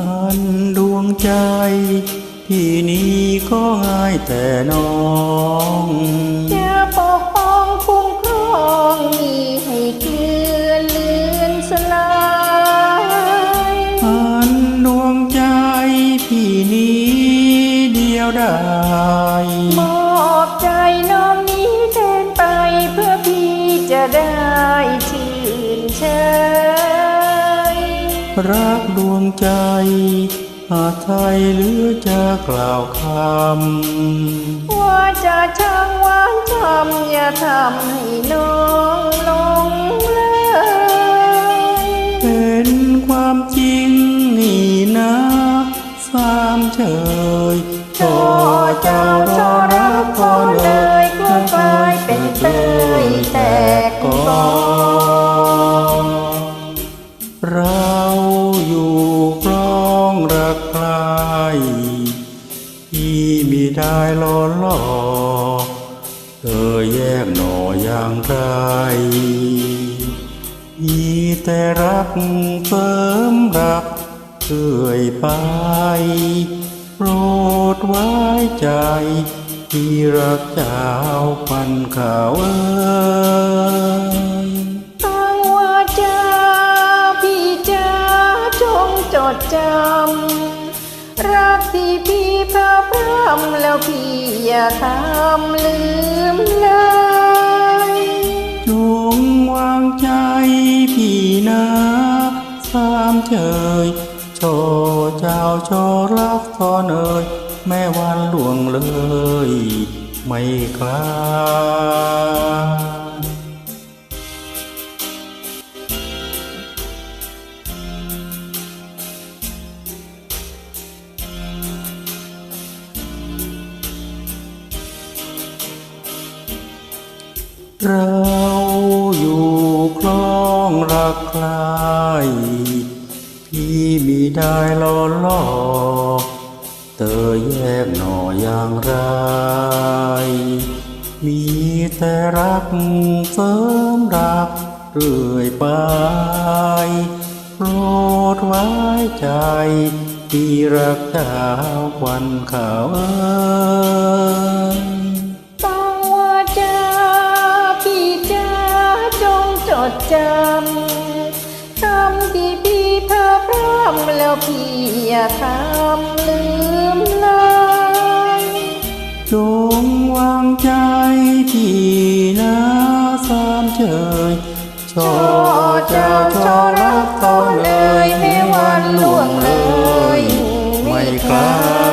อันดวงใจ ที่นี้ก็ง่ายแต่น้องจะปกป้องคุ้มครองมีให้เกลือนเลือนสลายอันดวงใจ พี่นี้เดียวได้มอบใจน้องนี้แทนไปเพื่อพี่จะได้ รักดวงใจ อาไทยหรือจะกล่าวคำ ว่าจะช่างหวานทำอย่าทำให้น้องลงเลยเป็นความจริงนี่นะสามเฉยจอเจ้าจอรักพอเลยกลัวกลยเป็นเตยแตกกอนเรา มีได้ลอล่อเธอแยกหน่ออย่างไรมีแต่รักเฟิมรักเรื่อยไปโปรดไว้ใจ ที่รักเจ้าพันข่าวเอ้ พาพรำแล้วพี่อย่าทำลืมเลยจงวางใจพี่นะสามเฉยโชเจ้าโชรักทอนเอ่ยแม่วันหลวงเลย ไม่คลา เราอยู่คลองรักใครพี่มีได้ลอล่อเตอแยกหน่ออย่างไร มีแต่รักเสริมรักเรื่อยไปโปรดไว้ใจที่รักเจ้าควันขาวเอ้ย ดจำคำที่พี่เธอพร้อมแล้วพี่อย่าทำลืมเลยจงวางใจพี่นะสามเฉยชอจ้ะชอรักต่อเลยให้วันล่วงเลย ไม่กล้า